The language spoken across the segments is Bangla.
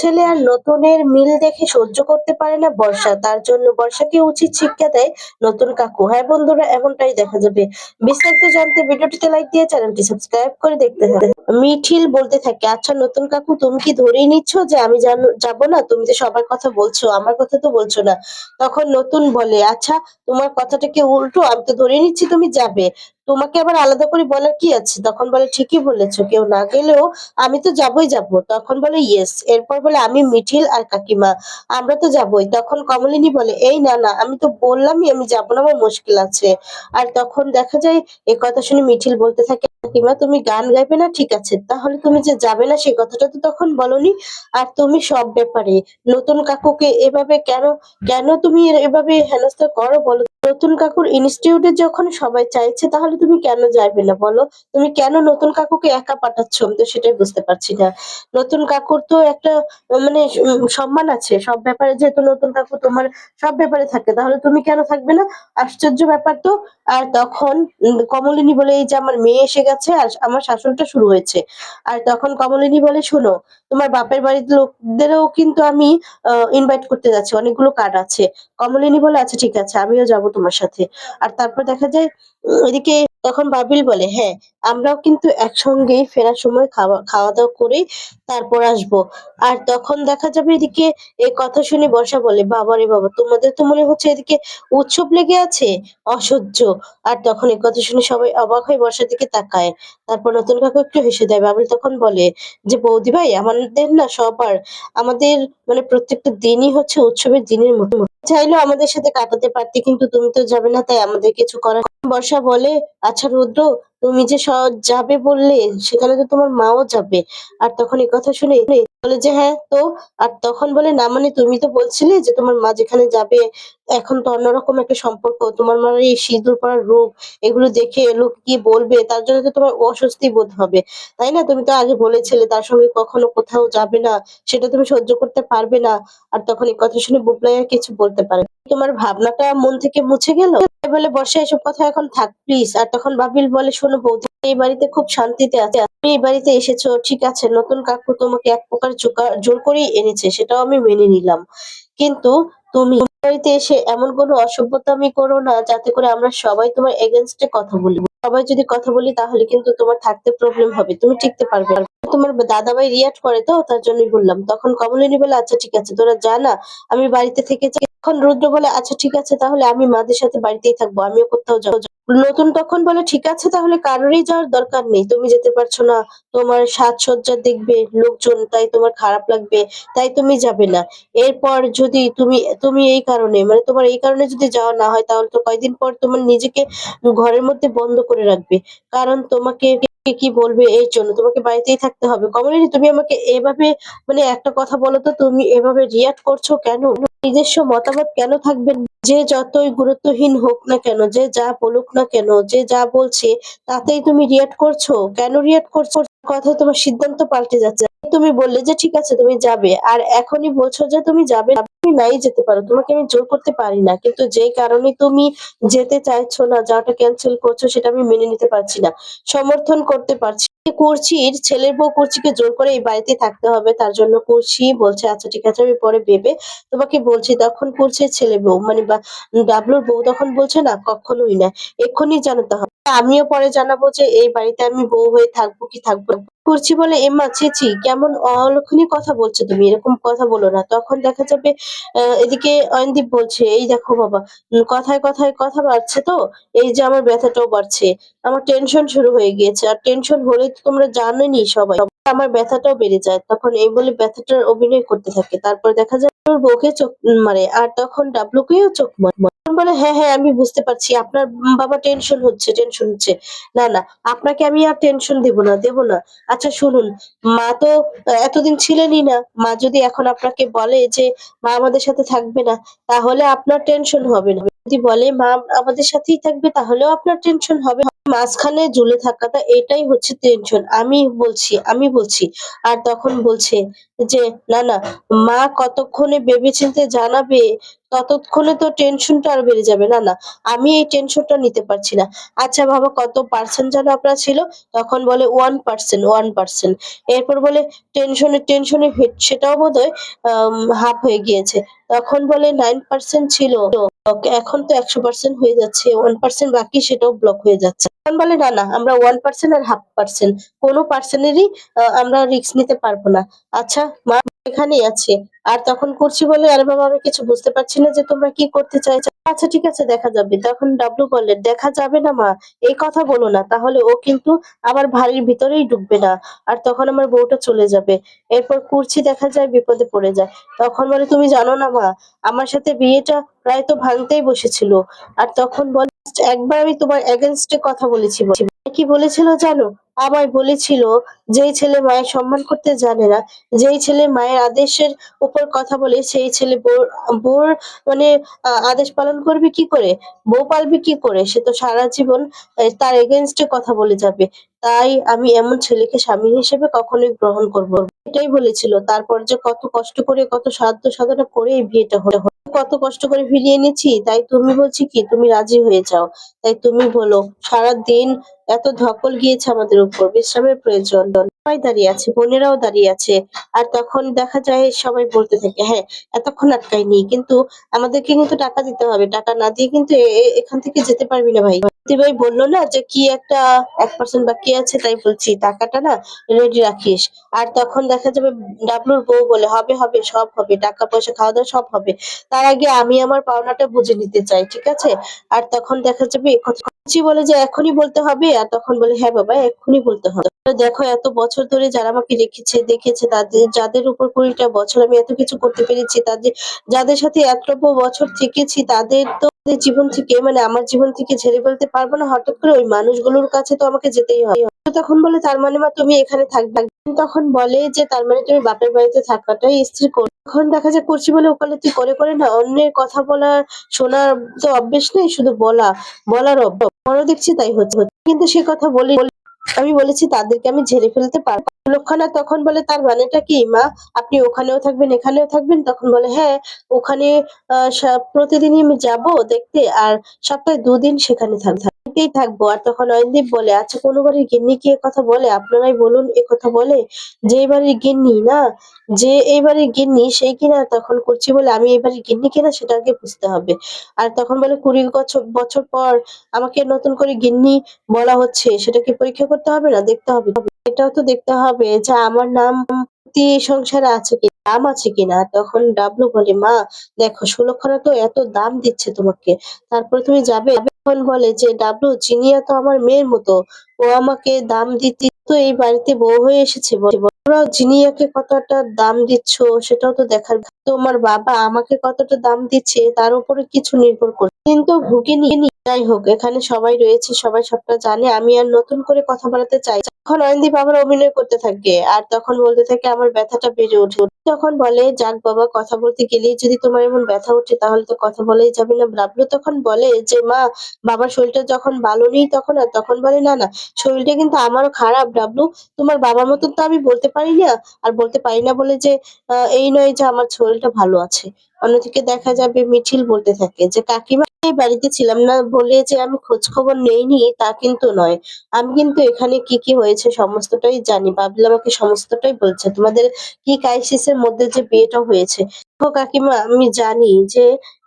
ছেলে আর নতুনের মিল দেখে সহ্য করতে পারে না বর্ষা। তার জন্য বর্ষাকে উচিত শিক্ষা দেয় নতুন কাকু। হ্যাঁ বন্ধুরা, এমনটাই দেখা যাবে। বিস্তারিত জানতে ভিডিওটিতে লাইক দিয়ে চ্যানেলটি সাবস্ক্রাইব করে দেখতে হবে। মিঠিল বলতে থাকে আচ্ছা নতুন কাকু, তুমি কি ধরেই নিচ্ছ যে আমি যাব না? তুমি তো সবার কথা বলছো, আমার কথা তো বলছো না। তখন নতুন বলে আচ্ছা তোমার কথাটা কি উল্টো, আমি তো ধরে নিচ্ছি তুমি যাবে। তোমাকে আবার আলাদা করে বলার কি আছে? তখন বলে, ঠিকই বলেছ, কেউ না গেলেও আমি তো যাবই যাব। তখন বলে, ইয়েস। এরপর বলে, আমি মিঠিল আর কাকিমা, আমরা তো যাবই। তখন কমলিনী বলে, এই না না, আমি তো বললামই আমি যাব না, আমার মুশকিল আছে। আর তখন দেখা যায় এই কথা শুনে মিঠিল বলতে থাকে, কাকিমা, তুমি গান গাইবে না? ঠিক আছে, তাহলে তুমি যে যাবে না সেই কথাটা তো তখন বলনি। আর তুমি সব ব্যাপারে নতুন কাকুকে এভাবে কেন কেন তুমি এভাবে হেনস্থা করো বলো নতুন কাকুর ইনস্টিটিউটে যখন সবাই চাইছে, তাহলে তুমি কেন যাইবে না বলো? তুমি কেন নতুন কাকুকে একা পাঠাচ্ছ? আমি তো সেটাই বুঝতে পারছি না। নতুন কাকুর তো একটা মানে সম্মান আছে। সব ব্যাপারে যেহেতু নতুন কাকু তোমার সব ব্যাপারে থাকে, তাহলে তুমি কেন থাকবে না? আশ্চর্য ব্যাপার তো। আর তখন কমলিনী বলে, এই যে আমার মেয়ে এসে গেছে আর আমার শাসনটা শুরু হয়েছে। আর তখন কমলিনী বলে, শোনো, তোমার বাপের বাড়ির লোকদেরও কিন্তু আমি ইনভাইট করতে যাচ্ছি। অনেকগুলো কার্ড আছে। কমলিনী বলে আচ্ছা ঠিক আছে, আমিও যাব তোমার সাথে। আর তারপর দেখা যায় এদিকে তখন বাবিল বলে হ্যাঁ আমরাও কিন্তু একসঙ্গে ফেরার সময় খাওয়া খাওয়া দাওয়া করে তারপর আসব। আর তখন দেখা যাবে এদিকে এই কথা শুনে বর্ষা বলে, বাবা রে বাবা, তোমাদের তো মনে হচ্ছে এদিকে উৎসব লেগে আছে? অসহ্য। আর তখন এই কথা শুনে সবাই অবাক হয়ে বর্ষার দিকে তাকায়। তারপর নতুন কাকু একটু হেসে দেয়। বাবিল তখন বলে, যে বৌদি ভাই, আমাদের না সবার, আমাদের মানে প্রত্যেকটা দিনই হচ্ছে উৎসবের দিনের মতো চাইলেও আমাদের সাথে কাটাতে পারতে, কিন্তু তুমি তো যাবে না, তাই আমাদের কিছু করার বর্ষা বলে আচ্ছা রুদ্র তুমি যে যাবে বললে, সেখানে তো তোমার মাও যাবে। আর তখন এই কথা শুনে বলে যে হ্যাঁ তো? আর তখন বলে, না মানে তুমি তো বলছিলে যে তোমার মা যেখানে যাবে, এখন তো অন্যরকম একটা সম্পর্ক। তোমার মার এই সিঁদুর পরার রূপ, এগুলো দেখে লোক কি বলবে, তার জন্য তো তোমার অস্বস্তি বোধ হবে। তাই না? তুমি তো আগে বলেছিলে, তার সঙ্গে কখনো কোথাও যাবে না, সেটা তুমি সহ্য করতে পারবে না। আর তখন এই কথা শুনে বুবলাই আর কিছু বলতে পারে তোমার ভাবনাটা মন থেকে মুছে গেল? বলে বর্ষা এসব কথা এখন থাক প্লিজ আর তখন বাবিল বলে, শোনো বৌদি, এই বাড়িতে খুব শান্তিতে আছে। তুমি এই বাড়িতে এসেছ, ঠিক আছে। নতুন কাকু তোমাকে এক প্রকার জোর করেই এনেছে, সেটাও আমি মেনে নিলাম। কিন্তু তুমি বাড়িতে এসে এমন কোনো অসভ্যতামি করো না, যাতে করে আমরা সবাই তোমার এগেনস্টে কথা বলি। সবাই যদি কথা বলি, তাহলে কিন্তু তোমার থাকতে প্রবলেম হবে। তুমি টিকতে পারবে তোমার দাদা ভাই রিয়াক্ট করে তো, তার জন্যই বললাম। তখন কমলিনী বলে আচ্ছা ঠিক আছে, তোরা যা না, আমি বাড়িতে থেকে যাই। তখন রুদ্র বলে আচ্ছা ঠিক আছে, তাহলে আমি মাদের সাথে বাড়িতেই থাকব, আমিও কোথাও যাব। নতুন তখন বলে ঠিক আছে, তাহলে কারোরই যাওয়ার দরকার নেই। তুমি যেতে পারছ না, তোমার সাজসজ্জা দেখবে লোকজন, তাই তোমার খারাপ লাগবে, তাই তুমি যাবে না। এরপর যদি তুমি তুমি এই কারণে মানে তোমার এই কারণে যদি যাওয়া না হয়, তাহলে তো কয়দিন পর তোমার নিজেকে ঘরের মধ্যে বন্ধ করে রাখবে। কারণ তোমাকে কি বলবে এই জন্য, তোমাকে বাড়িতেই থাকতে হবে। কমলিনী, তুমি আমাকে এভাবে মানে একটা কথা বলো তো, তুমি এভাবে রিয়াক্ট করছ কেন? নিজস্ব মতামত কেন থাকবে না? যে যতই গুরুত্বহীন হোক না কেন, যে যা বলুক না কেন, যে যা বলছে, তাতেই তুমি রিয়াক্ট করছ? কেন রিয়াক্ট করছ? কথা তোমার সিদ্ধান্ত পাল্টে যাচ্ছে। তুমি বললে যে, ঠিক আছে, তুমি যাবে। আর এখনই বলছো যে, তুমি যাবে। তুমি নাই যেতে পারো। তোমাকে আমি জোর করতে পারি না। কিন্তু যেই কারণে তুমি যেতে চাইছো না, যাওয়াটা ক্যান্সেল করছ, সেটা আমি মেনে নিতে পারছি না। সমর্থন করতে পারছি। কুর্চির ছেলের বউ কুর্চিকে জোর করে এই বাড়িতে থাকতে হবে, তার জন্য কুর্চি বলছে আচ্ছা ঠিক আছে, আমি পরে ভেবে তোমাকে বলছি, তখন কুর্চির ছেলে বউ মানে ডাবলুর বউ তখন বলছে না, কখনোই না, এক্ষুনি জানাতে হবে আমিও পরে জানাব যে এই বাড়িতে আমি বউ হয়ে থাকব কি থাকব না। কুর্চি বলে এমা ছেছি কেমন অলক্ষণী কথা বলছো তুমি, এরকম কথা বলো না তখন দেখা যাবে এদিকে অয়নদীপ বলছে, এই দেখো বাবা কথায় কথায় কথা বাড়ছে তো, এই যে আমার ব্যথাটাও বাড়ছে, আমার টেনশন শুরু হয়ে গিয়েছে, আর টেনশন হলেই তো তোমরা জানোই সবাই। আমার ব্যথাটাও বেড়ে যায়। তখন এই বলে ব্যথাটার অভিনয় করতে থাকে। তারপর দেখা যায় ওর বউকে চোখ মারে আর তখন ডাবলুকেও চোখ মারে। বলে হ্যাঁ হ্যাঁ আমি বুঝতে পারছি। আপনার বাবা টেনশন হচ্ছে টেনশন হচ্ছে। না না, আপনাকে আমি আর টেনশন দেব না দেব না। আচ্ছা শুনুন, মা তো এতদিন ছিলেনই না। মা যদি এখন আপনাকে বলে যে মা আমাদের সাথে থাকবে না, তাহলে আপনার টেনশন হবে না। যদি বলে, মা, আমাদের সাথেই থাকবে, তাহলেও আপনার টেনশন হবে। মাঝখানে ঝুলে থাকাটা এটাই হচ্ছে টেনশন আমি বলছি আমি বলছি। আর তখন বলছে যে, না না, মা কতক্ষণে ভেবেচিন্তে জানাবে, ততক্ষণে তো টেনশনটা আর বেড়ে যাবে। না না, আমি এই টেনশনটা নিতে পারছি না। আচ্ছা বাবা, কত পার্সেন্ট যেন আপনার ছিল? তখন বলে, ওয়ান পার্সেন্ট ওয়ান পার্সেন্ট। এরপর বলে টেনশনে টেনশনে সেটাও বোধ হয় হাফ হয়ে গিয়েছে। তখন বলে নাইন পার্সেন্ট ছিল। এখন তো একশো পার্সেন্ট হয়ে যাচ্ছে ওয়ান পার্সেন্ট বাকি সেটাও ব্লক হয়ে যাচ্ছে। তখন বলে, না না, আমরা ওয়ান পার্সেন্ট আর হাফ পার্সেন্ট কোনো পার্সেন্টেরই আমরা রিস্ক নিতে পারব না। আচ্ছা মা এখানেই আছে। আর তখন করছি বলে, আরে বাবা, আমি কিছু বুঝতে পারছি না যে তোমরা কি করতে চাইছো আচ্ছা ঠিক আছে, দেখা যাবে। তখন ডাবলু বললেন দেখা যাবে না, মা। এই কথা বলো না। তাহলে ও কিন্তু আমার বাড়ির ভিতরেই ঢুকবে না। আর তখন আমার বউটা চলে যাবে। এরপর কুর্চি দেখা যায়, বিপদে পড়ে যায়। তখন বলে, তুমি জানো না, মা, আমার সাথে বিয়েটা প্রায় তো ভাঙতেই বসেছিল। আর তখন বলে, একবার আমি তোমার এগেনস্টে কথা বলেছি। কি বলেছিল, জানো? আমায় বলেছিল, যেই ছেলে মায়ের সম্মান করতে জানে না, যেই ছেলে মায়ের আদেশের উপর কথা বলে, সেই ছেলে বোর মানে আদেশ পালন করবে কি করে? বউ পালবে কি করে? সে তো সারা জীবন তার এগেনস্টে কথা বলে যাবে। তাই আমি এমন ছেলেকে স্বামী হিসেবে কখনোই গ্রহণ করব এটাই বলেছিল। তারপর যে কত কষ্ট করে, কত সাধ্য সাধনা করে এই বিয়েটা হলো। কত কষ্ট করে ফিরিয়ে এনেছি? তাই তুমি বলছি কি, তুমি রাজি হয়ে যাও। তাই তুমি বলো সারা দিন এত ধকল গিয়েছে আমাদের উপর, বিশ্রামের প্রয়োজন। সবাই দাঁড়িয়ে আছে, বোনেরাও দাঁড়িয়ে আছে। আর তখন দেখা যায় সবাই বলতে থাকে হ্যাঁ এতক্ষণ আটকায়নি। কিন্তু আমাদেরকে কিন্তু টাকা দিতে হবে। টাকা না দিয়ে কিন্তু এখান থেকে যেতে পারবি না ভাই। ভাই বলল না যে কি একটা এক পার্সেন্ট বাকি আছে তাই বলছি, টাকাটা না রেডি রাখিস। আর তখন দেখা যাবে ডাবলুর বউ বলে, হবে হবে, সব হবে, টাকা পয়সা খাওয়া দাওয়া সব হবে। তার আগে আমি আমার পাওনাটা বুঝে নিতে চাই, ঠিক আছে? আর তখন দেখা যাবে বলে যে এখনই বলতে হবে, আর তখন বলে হ্যাঁ বাবা, এখনই বলতে হবে। দেখো, এত বছর ধরে যারা আমাকে রেখেছে, দেখেছে, তাদের, যাদের উপর কুড়িটা বছর আমি এত কিছু করতে পেরেছি, তাদের, যাদের সাথে এত বছর থেকেছি, তাদের তো জীবন থেকে মানে আমার জীবন থেকে ঝেড়ে ফেলতে পারব না। হঠাৎ করে ওই মানুষগুলোর কাছে তো আমাকে যেতেই হবে। তখন বলে, তার মানে মা, তুমি এখানে থাকবে। তখন বলে যে, তার মানে তুমি বাপের বাড়িতে থাকাটাই স্থির করো তখন দেখা যায়, করছি বলে ওকালতি করে করে না, অন্যের কথা বলা শোনার তো অভ্যেস নেই, শুধু বলা, বলার অভ্যাস। দেখছি তাই হচ্ছে। কিন্তু সে কথা বলি আমি বলেছি, তাদেরকে আমি ঝেড়ে ফেলতে পারব লক্ষণা তখন বলে, তার মানেটা কি মা? আপনি ওখানেও থাকবেন, এখানেও থাকবেন? তখন বলে হ্যাঁ ওখানে, আহ প্রতিদিনই আমি যাব দেখতে, আর সপ্তাহে দুদিন সেখানে থাকব থাকব। আর তখন অয়নদীপ বলে আচ্ছা কোনো বাড়ির গিন্নি কি কথা বলে? আপনারাই বলুন এ কথা বলে। যে বাড়ির গিন্নি, না? যে এই বাড়ির গিন্নি সেই কিনা তখন করছি বলে আমি এই বাড়ির গিন্নি কিনা সেটা আগে বুঝতে হবে। আর তখন বলে, কুড়ি বছর বছর পর আমাকে নতুন করে গিন্নি বলা হচ্ছে, সেটা কি পরীক্ষা করতে হবে না? দেখতে হবে। এটাও তো দেখতে হবে যে আমার নাম সংসারে আছে কি, দাম আছে কিনা? তখন ডাবলু বলে, মা, দেখো সুলক্ষণা তো এত দাম দিচ্ছে তোমাকে। তারপরে তুমি যাবে? তখন বলে যে, ডাবলু, চিনিয়া তো আমার মেয়ের মতো। ও আমাকে দাম দিতে তো এই বাড়িতে বউ হয়ে এসেছে। জিনিয়াকে কতটা দাম দিচ্ছ সেটাও তো দেখার তোমার বাবা আমাকে কতটা দাম দিচ্ছে তার উপরে কিছু নির্ভর করছে কিন্তু ভুগে নিয়ে যাই হোক, এখানে সবাই রয়েছে, সবাই সবটা জানে। আমি আর নতুন করে কথা বলাতে চাই তখন অয়নদীপ আবার অভিনয় করতে থাকে আর তখন বলতে থাকে, আমার ব্যথাটা বেড়ে ওঠে। তখন বলে, যাক বাবা, কথা বলতে গেলেই যদি তোমার এমন ব্যথা ওঠে, তাহলে তো কথা বলেই যাবে না। ব্রাবলু তখন বলে, যে মা, বাবার শরীরটা যখন ভালো নেই তখন আর? তখন বলে, না না, শরীরটা কিন্তু আমারও খারাপ ব্রাবলু তোমার বাবার মতন তো আমি বলতে পারি না আর বলতে পারি না বলে যে এই নয় যে আমার শরীরটা ভালো আছে। অন্যদিকে দেখা যাবে মিছিল বলতে থাকে যে, কাকিমা এই বাড়িতে ছিলাম না বলে যে আমি খোঁজ খবর নেইনি, তা কিন্তু নয়। আমি কিন্তু এখানে কি কি হয়েছে সমস্তটাই জানি। বাবলা আমাকে সমস্তটাই বলছে। তোমাদের কি ক্রাইসিসের মধ্যে যে বিয়েটা হয়েছে? কাকিমা, আমি জানি যে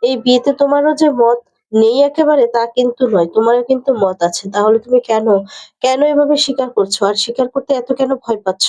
এই বিয়েতে তোমারও যে মত নেই একেবারে তা কিন্তু নয়, তোমারও কিন্তু মত আছে। তাহলে তুমি কেন কেন এভাবে স্বীকার করছ? আর স্বীকার করতে এত কেন ভয় পাচ্ছ?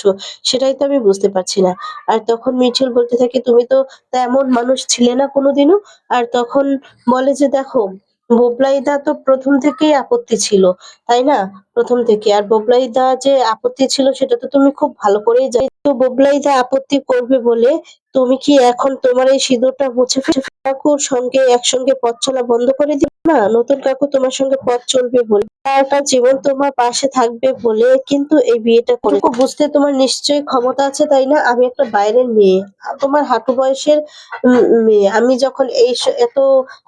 সেটাই তো আমি বুঝতে পারছি না। আর তখন মিছিল বলতে থাকে, তুমি তো তেমন মানুষ ছিলে না কোনোদিনও? আর তখন বলে যে, দেখো বোবলাইদা তো প্রথম থেকেই আপত্তি ছিল, তাই না? প্রথম থেকে। আর বোবলাইদা যে আপত্তি ছিল, সেটা তো তুমি খুব ভালো করেই জানো। তো বোবলাইদা আপত্তি করবে বলে তুমি কি এখন তোমার এই সিঁদুরটা মুছে কাকুর সঙ্গে একসঙ্গে পথ চলা বন্ধ করে দিবে? নতুন কাকু তোমার সঙ্গে পথ চলবে বলে। সারাটা জীবন তোমার পাশে থাকবে বলে কিন্তু এই বিয়েটা করে। বুঝতে তোমার নিশ্চয়ই ক্ষমতা আছে, তাই না? আমি একটা বাইরের মেয়ে। তোমার হাঁটু বয়সের মেয়ে। আমি যখন এই এত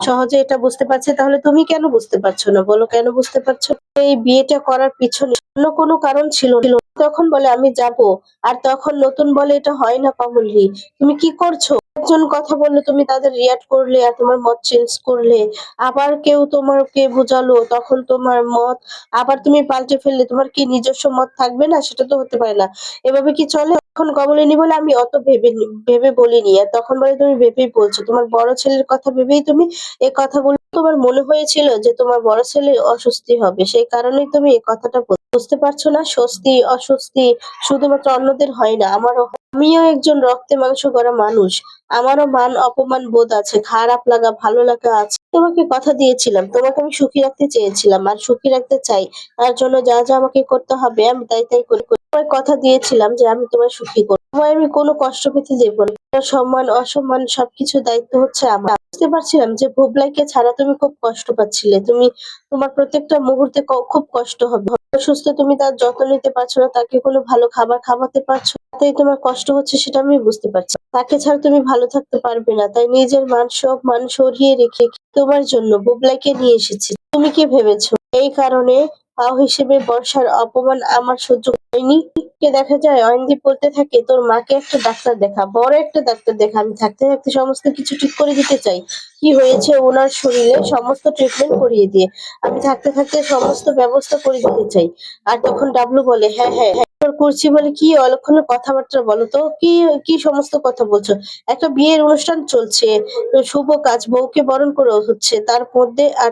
সহজে এটা বুঝতে পারছি, তাহলে তুমি কেন বুঝতে পারছ না? বলো, কেন বুঝতে পারছ? এই বিয়েটা করার পিছনে অন্য কোনো কারণ ছিল। তখন বলে, আমি যাব। আর তখন নতুন বলে এটা হয় না কমলহি তুমি কি করছ? একজন কথা বললে, তুমি তাদের রিয়াক্ট করলে আর তোমার মত চেঞ্জ করলে। আবার কেউ তোমাকে বোঝালো, তখন তোমার মত আবার তুমি পাল্টে ফেললে। তোমার কি নিজস্ব মত থাকবে না? সেটা তো হতে পারে না। এভাবে কি চলে? তখন কমলিনী বলে, আমি অত ভেবে ভেবে বলিনি। আর তখন বলে, তুমি ভেবেই বলছো। তোমার বড় ছেলের কথা ভেবেই তুমি এই কথাগুলো তোমার মনে হয়েছিল যে তোমার বড় ছেলে অস্বস্তি হবে। সেই কারণেই তুমি এই কথাটা বল- বুঝতে পারছ না? স্বস্তি, অস্বস্তি শুধুমাত্র অন্যদের হয় না। আমারও আমিও একজন রক্তে মাংস করা মানুষ। আমারও মান অপমান বোধ আছে, খারাপ লাগা, ভালো লাগা আছে। তোমাকে কথা দিয়েছিলাম, তোমাকে আমি সুখী রাখতে চেয়েছিলাম, আর সুখী রাখতে চাই। তার জন্য যা যা আমাকে করতে হবে, আমি তাই তাই করি। তোমায় কথা দিয়েছিলাম যে আমি তোমায় সুখী করব। তোমায় আমি কোনো কষ্ট পেতে দেব না। সম্মান, অসম্মান সবকিছু দায়িত্ব হচ্ছে আমার। বুঝতে পারছিলাম যে ভুবলাইকে ছাড়া তুমি খুব কষ্ট পাচ্ছিলে। তুমি, তোমার প্রত্যেকটা মুহূর্তে খুব কষ্ট হবে। অসুস্থ তুমি তার যত্ন নিতে পারছ না, তাকে কোনো ভালো খাবার খাওয়াতে পারছ তাই তোমার কষ্ট হচ্ছে সেটা আমি বুঝতে পারছি। তাকে ছাড়া তুমি ভালো থাকতে পারবে না, তাই নিজের মান সব মান সরিয়ে রেখে তোমার জন্য বুবলাইকে নিয়ে এসেছি। তুমি কি ভেবেছো? এই কারণে হিসেবে বর্ষার অপমান আমার সহ্য হয়নি। কে দেখা যায় অয়নদীপ বলতে থাকে, তোর মাকে একটা ডাক্তার দেখা, বড় একটা ডাক্তার দেখা, আমি থাকতে থাকতে সমস্ত কিছু ঠিক করে দিতে চাই। কি হয়েছে ওনার শরীরে? সমস্ত ট্রিটমেন্ট করিয়ে দিয়ে। আমি থাকতে থাকতে সমস্ত ব্যবস্থা করে দিতে চাই। আর তখন ডাবলু বলে হ্যাঁ হ্যাঁ হ্যাঁ করছি বলে কি অলক্ষণে কথাবার্তা বলো তো? কি কি সমস্ত কথা বলছো? একটা বিয়ের অনুষ্ঠান চলছে, শুভ কাজ, বউকে বরণ করে হচ্ছে, তার মধ্যে আর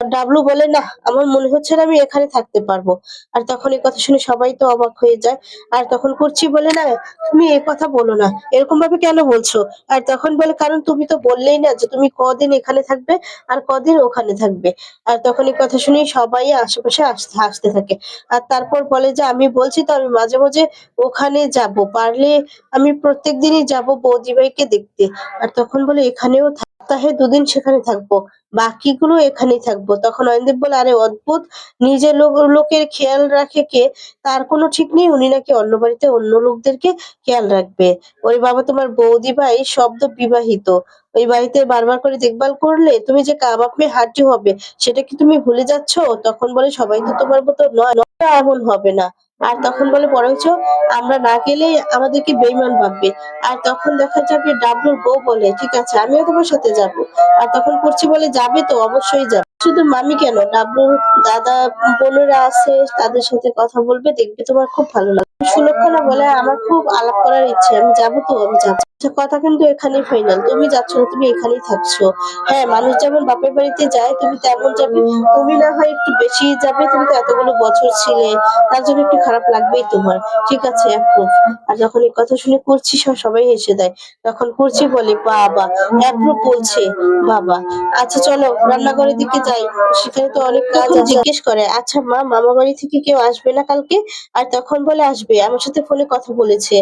ডাবলু বলে, না, আমার মনে হচ্ছে না আমি এখানে থাকতে পারব। আর তখন এই কথা শুনে সবাই তো অবাক হয়ে যায়। আর তখন করছি বলে, না, তুমি এই কথা বলো না, এরকম ভাবে কেন বলছো? আর তখন বলে, কারণ তুমি তো বললেই না যে তুমি কদিন এখানে থাকবে আর কদিন ওখানে থাকবে। আর তখন এই কথা শুনে সবাই আশেপাশে আসতে হাসতে থাকে। আর তারপর বলে যে, আমি বলছি তো আমি মাঝে মাঝে ওখানে যাব, পারলে আমি প্রত্যেক দিনই যাব বৌদি ভাইকে দেখতে। আর তখন বলে, এখানেও সপ্তাহে দুদিন সেখানে থাকব। বাকিগুলো এখানেই থাকব। তখন অয়নদীপ বলে, আরে অদ্ভুত! নিজের লোক, লোকের খেয়াল রাখে কে? তার কোনো ঠিক নেই। উনি নাকি অন্য বাড়িতে অন্য লোকদেরকে খেয়াল রাখবে। ওরে বাবা, তোমার বৌদি ভাই শব্দ বিবাহিত। ওই বাড়িতে বারবার করে দেখভাল করলে তুমি যে কাবাব মেয়ে হাঁটি হবে, সেটা কি তুমি ভুলে যাচ্ছ? তখন বলে, সবাই তো তোমার মতো নয়। এমন হবে না। আর তখন বলে, বরঞ্চ আমরা না গেলে আমাদেরকে বেইমান ভাববে। আর তখন দেখা যাবে ডাবলুর বউ বলে, ঠিক আছে, আমিও তোমার সাথে যাব। আর তখন করছি বলে, যাবে তো, অবশ্যই যাবে। শুধু মামি কেন, ডাবলুর দাদা, বোনেরা আছে, তাদের সাথে কথা বলবে, দেখবে তোমার খুব ভালো লাগবে। সুলক্ষণা বলে, আমার খুব আলাপ করার ইচ্ছে, আমি যাব তো, আমি যাব। কথা কিন্তু এখানেই ফাইনাল তুমি যাচ্ছ না তুমি এখানেই থাকছো। হ্যাঁ মানুষ যেমন বাপের বাড়িতে যায় তুমি তেমন যাবে। তুমি না হয় একটু বেশি যাবে তুমি তো এতগুলো বছর ছিলে তার জন্য একটু খারাপ লাগবেই তোমার। ঠিক আছে অ্যাপ্রুভ আর যখন এই কথা শুনে করছি সবাই হেসে দেয়। তখন করছি বলে বাবা অ্যাপ্রুভ বলছে। বাবা আচ্ছা চলো রান্নাঘরের দিকে যাই। সেখানে তো অনেক কাজ জিজ্ঞেস করে আচ্ছা মা মামা বাড়ি থেকে কেউ আসবে না কালকে? আর তখন বলে আসবে। আমার সাথে ফোনে কথা বলেছে।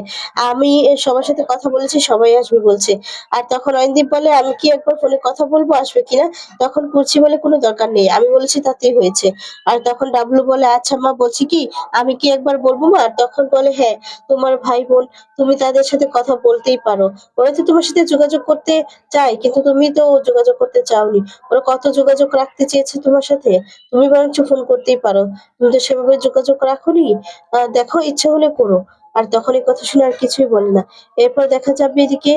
আমি সবার সাথে কথা বলেছি সবাই আসবে বলছে। আর তখন অয়নদীপ বলে, আমি কি একবার ফোনে কথা বলব? আসবে কিনা? তখন করছি বলে, কোনো দরকার নেই। আমি বলেছি তাতেই হয়েছে। আর তখন ডাবলু বলে আচ্ছা মা, বলছি কি, আমি কি একবার বলব মা? আর তখন বলে হ্যাঁ তোমার ভাই বোন, তুমি তাদের সাথে কথা বলতেই পারো। ওরা তো তোমার সাথে যোগাযোগ করতে চায়, কিন্তু তুমি তো যোগাযোগ করতে চাওনি। ওরা কত যোগাযোগ রাখতে চেয়েছে তোমার সাথে? তুমি বরঞ্চ ফোন করতেই পারো। তুমি তো সেভাবে যোগাযোগ রাখোনি? দেখো, ইচ্ছে হলে করো। আর তখন এই কথা শুনে আর কিছুই বলে না। এরপর দেখা যাবে এদিকে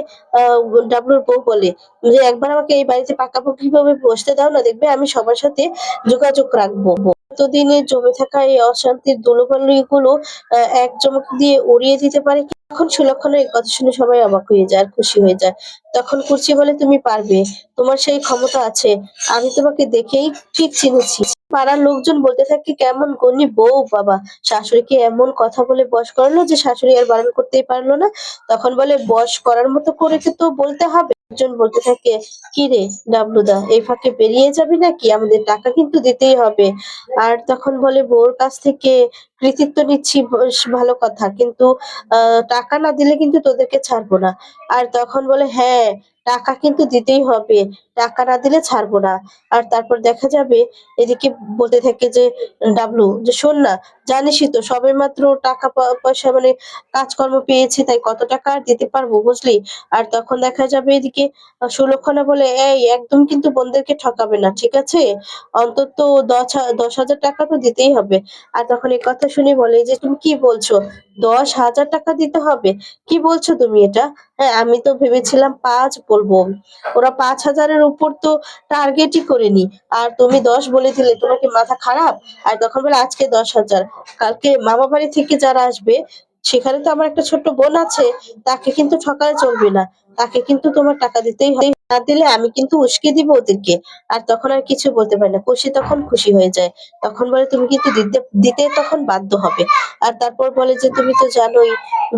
ডাবলুর বউ বলে যে, একবার আমাকে এই বাড়িতে পাকাপাকি ভাবে বসতে দাও না, দেখবে আমি সবার সাথে যোগাযোগ রাখব। এতদিনে জমে থাকা এই অশান্তির ধুলোবালি গুলো আহ, এক চমক দিয়ে উড়িয়ে দিতে পারে কি? তখন সুলক্ষণের এই কথা শুনে সবাই অবাক হয়ে যায় আর খুশি হয়ে যায়। তখন কুর্চি বলে তুমি পারবে তোমার সেই ক্ষমতা আছে আমি তোমাকে দেখেই ঠিক চিনেছি। পাড়ার লোকজন বলতে থাকে কেমন গনি বউ বাবা। শাশুড়িকে এমন কথা বলে বশ করল যে শাশুড়ি আর বারণ করতেই পারল না। তখন বলে বশ করার মতো করে তো বলতে হবে? একজন বলতে থাকে, কি রে ডাবলুদা, এই ফাঁকে বেরিয়ে যাবি নাকি? আমাদের টাকা কিন্তু দিতেই হবে। আর তখন বলে, বউর কাছ থেকে কৃতিত্ব নিচ্ছি ভালো কথা। কিন্তু টাকা না দিলে কিন্তু তোদেরকে ছাড়বো না। আর তখন বলে হ্যাঁ টাকা কিন্তু দিতেই হবে। টাকা না দিলে ছাড়বো না। আর তারপর দেখা যাবে, এদিকে বলতে থাকে যে, ডাবলু, যে শোন না, জানিসই তো সবে মাত্র টাকা পয়সা মানে কাজকর্ম পেয়েছি, তাই কত টাকা আর দিতে পারব বুঝলি? আর তখন দেখা যাবে এদিকে সুলক্ষণা বলে, এই, একদম কিন্তু বোনদেরকে ঠকাবে না, ঠিক আছে? অন্তত দশ দশ হাজার টাকা তো দিতেই হবে। আর তখন এই কথা শুনে বলে যে তুমি কি বলছো? দশ হাজার টাকা দিতে হবে? কি বলছো তুমি এটা? হ্যাঁ আমি তো ভেবেছিলাম পাঁচ বলব। ওরা পাঁচ হাজারের উপর তো টার্গেটই করেনি। আর তুমি দশ বলে দিলে, তোমার কি মাথা খারাপ? আর তখন বলে, আজকে দশ হাজার। কালকে মামা বাড়ি থেকে যারা আসবে, সেখানে তো আমার একটা ছোট্ট বোন আছে, তাকে কিন্তু ঠকালে চলবে না। তাকে কিন্তু তোমার টাকা দিতেই হবে। না দিলে আমি কিন্তু উস্কে দিব ওদেরকে। আর তখন আর কিছু বলতে পারে না। খুশি তখন খুশি হয়ে যায়। তখন বলে, তুমি কিন্তু দিতে দিতে তখন বাধ্য হবে। আর তারপর বলে যে, তুমি তো জানোই,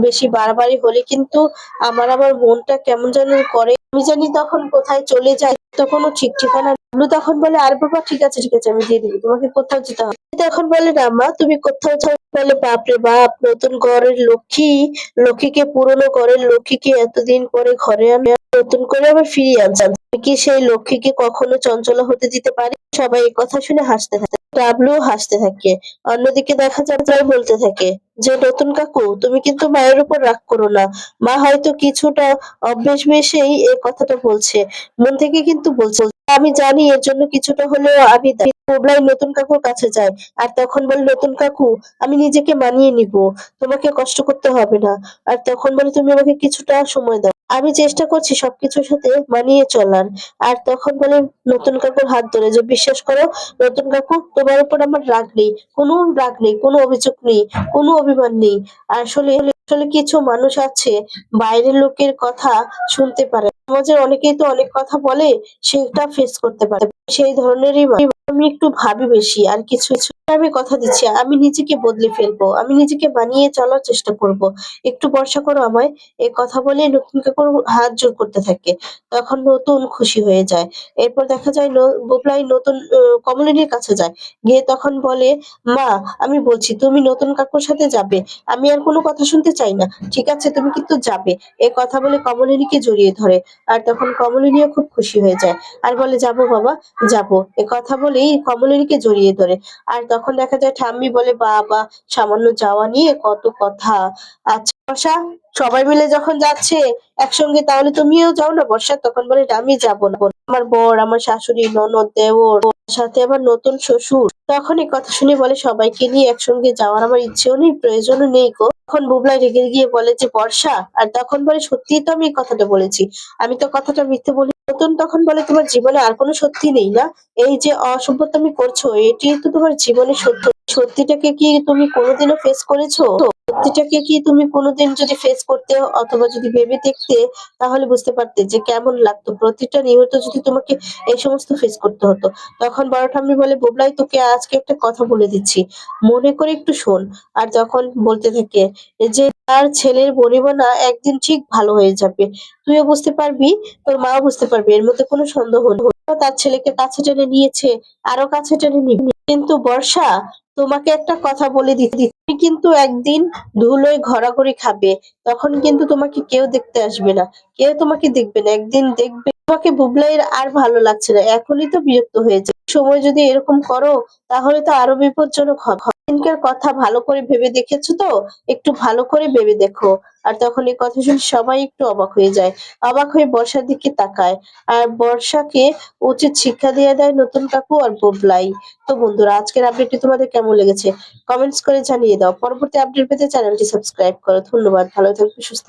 বেশি বাড়াবাড়ি হলে কিন্তু আমার আবার মনটা কেমন যেন করে। আমি জানি তখন কোথায় চলে যায়। তখনও ঠিক ঠিকানা ব্লু তখন বলে, আর বাবা, ঠিক আছে ঠিক আছে, আমি দিয়ে দিবি, তোমাকে কোথাও যেতে হবে। তখন বলে, না মা, তুমি কোথাও যাও। বলে বাপরে বাপ, নতুন ঘরের লক্ষ্মী, লক্ষ্মীকে পুরনো ঘরের লক্ষ্মীকে এতদিন পরে ঘরে আনে নতুন করে আবার ফিরিয়ে আনছেন কি সেই লক্ষ্মীকে কখনো চঞ্চলা হতে দিতে পারি? সবাই কথা শুনে হাসতে থাকে। ডাবলু হাসতে থাকে। অন্যদিকে দেখা যায় জয় বলতে থাকে, যে নতুন কাকু, তুমি কিন্তু মায়ের উপর রাগ করো না। মা হয়তো কিছুটা অভ্যেস মেশেই এই কথাটা বলছে। মন থেকে কিন্তু বলছে আমি জানি, এর জন্য কিছুটা হলেও আমি দায়ী। পোবলাই নতুন কাকুর কাছে যায় আর তখন বলে, নতুন কাকু, আমি নিজেকে মানিয়ে নিব। তোমাকে কষ্ট করতে হবে না। আর তখন বলে, তুমি আমাকে কিছুটা সময় দাও। আমি চেষ্টা করছি সবকিছুর সাথে মানিয়ে চলার। আর তখন বলে, নতুন কাকুর হাত ধরে, যে বিশ্বাস করো, নতুন কাকু, তোমার উপর আমার রাগ নেই। কোনো রাগ নেই, কোনো অভিযোগ নেই, কোনো অভিমান নেই। আসলে আসলে কিছু মানুষ আছে, বাইরের লোকের কথা শুনতে পারে। সমাজের অনেকেই তো অনেক কথা বলে, সেটা ফেস করতে পারে। সেই ধরনেরই আমি একটু ভাবি বেশি, আর কিছু আমি কথা দিচ্ছি, আমি নিজেকে বদলে ফেলব, আমি নিজেকে বানিয়ে চলার চেষ্টা করব। একটু বর্ষা করো আমায়, এই কথা বলে নতুন কাকুর হাত জোর করতে থাকে, তখন নতুন খুশি হয়ে যায়। এরপর দেখা যায় বোবলাই নতুন কমলিনীর কাছে যায়, গিয়ে তখন বলে, মা, আমি বলছি, তুমি নতুন কাকুর সাথে যাবে, আমি আর কোনো কথা শুনতে চাই না, ঠিক আছে, তুমি কিন্তু যাবে। এ কথা বলে কমলিনীকে জড়িয়ে ধরে। আর তখন কমলিনীও খুব খুশি হয়ে যায়। আর বলে, যাব বাবা, যাব। এ কথা বলেই কমলিনীকে জড়িয়ে ধরে। আর তখন দেখা যায়, ঠাম্মি বলে, বাবা, সামান্য যাওয়া নিয়ে কত কথা আচ্ছা বর্ষা, সবাই মিলে যখন যাচ্ছে একসঙ্গে, তাহলে তুমিও যাও না বর্ষা? তখন বলে আমি যাব না। আমার বর, আমার শাশুড়ি, ননদ, দেওর, সাথে আমার নতুন শ্বশুর। তখন এই কথা শুনে বলে, সবাইকে নিয়ে একসঙ্গে যাওয়ার আমার ইচ্ছেও নেই, প্রয়োজনও নেই গো। তখন বুবলাই রেগে গিয়ে বলে যে, বর্ষা। আর তখন বলে, সত্যিই তো আমি কথাটা বলেছি। আমি তো কথাটা মিথ্যে বলি নতুন তখন বলে, তোমার জীবনে আর কোনো সত্যি নেই না? এই যে অসভ্যতামি করছ, এটি তো তোমার জীবনে সত্য। সত্যিটাকে কি তুমি কোনোদিনও ফেস করেছ? সত্যিটাকে কি তুমি কোনোদিন যদি ফেস করতে অথবা যদি ভেবে দেখতে, তাহলে বুঝতে পারতে যে কেমন লাগতো। প্রতিটা নিহত যদি তোমাকে এই সমস্ত ফেস করতে হতো। তখন বড় ঠাম্মি বলে, বুবলাই, তোকে আজকে একটা কথা বলে দিচ্ছি। মনে করে একটু শোন। আর তখন বলতে থাকে যে তার ছেলের বনিবনা একদিন ঠিক ভালো হয়ে যাবে। তুইও বুঝতে পারবি, তোর মাও বুঝতে পারবে, এর মধ্যে কোনো সন্দেহ নেই। তার ছেলেকে কাছে টেনে নিয়েছে, আরও কাছে টেনে নিবে। কিন্তু বর্ষা তোমাকে একটা কথা বলে দিচ্ছি। তুমি কিন্তু একদিন ধুলোয় ঘোরাঘুরি খাবে, তখন কিন্তু তোমাকে কেউ দেখতে আসবে না। কেউ তোমাকে দেখবে না। একদিন দেখবে তোমাকে বুবলাইয়ের আর ভালো লাগছে না। এখনই তো বিরক্ত হয়েছে। সময় যদি এরকম করো, তাহলে তো আরও বিপজ্জনক হবে। কথা ভালো করে ভেবে দেখেছ তো? একটু ভালো করে ভেবে দেখো। আর তখন এই কথা শুনে সবাই একটু অবাক হয়ে যায়। অবাক হয়ে বর্ষার দিকে তাকায়। আর বর্ষাকে উচিত শিক্ষা দিয়ে দেয় নতুন কাকু আর বুবলাই। তো বন্ধুরা, আজকের আপডেটটি তোমাদের কেমন লেগেছে? কমেন্টস করে জানিয়ে দাও। পরবর্তী আপডেট পেতে চ্যানেলটি সাবস্ক্রাইব করো। ধন্যবাদ। ভালো থাকবে, সুস্থ